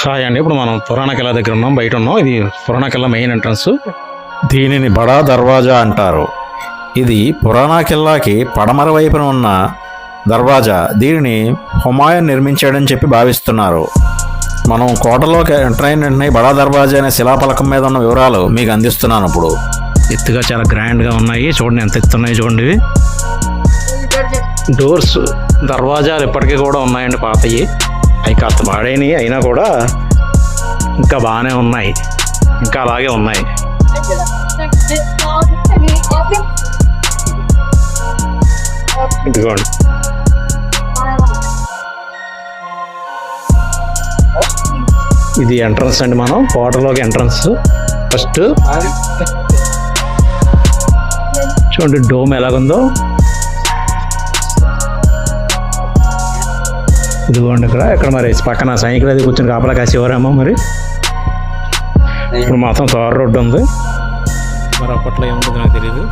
Hi అండి ఇప్పుడు మనం పురాణ కిల్లా దగ్గర ఉన్నాం బయట ఉన్నాం. ఇది పురాణ కిల్లా మెయిన్ ఎంట్రన్స్. దీనిని బడా దర్వాజా అంటారు. ఇది పురాణా కిల్లాకి పడమర వైపున ఉన్న దర్వాజా. దీనిని హుమాయూన్ నిర్మించాడని చెప్పి భావిస్తున్నారు. మనం కోటలోకి ఎంటర్ అయిన వెంటనే బడా దర్వాజా అనే శిలాఫలకం మీద ఉన్న వివరాలు మీకు అందిస్తున్నాను ఇప్పుడు. ఎత్తుగా చాలా గ్రాండ్గా ఉన్నాయి. చూడండి ఎంత ఎత్తున్నాయి చూడండి ఇవి. డోర్స్ దర్వాజాలు ఇప్పటికీ కూడా ఉన్నాయండి పాతవి అవి కాస్త పాడైనవి అయినా కూడా ఇంకా బాగానే ఉన్నాయి. ఇంకా అలాగే ఉన్నాయి. ఇదిగోండి. ఇది ఎంట్రన్స్ అండి మనం కోటలోకి ఎంట్రన్స్ ఫస్ట్ చూడండి డోమ్ ఎలాగుందో. ఇదిగోండి ఇక్కడ. ఇక్కడ మరి పక్కన సైకిల్ అది కూర్చొని కాపలా కాసేవారేమో మరి. ఇప్పుడు మాత్రం తారు రోడ్డు ఉంది. మరి అప్పట్లో ఏముంటుందో నాకు తెలియదు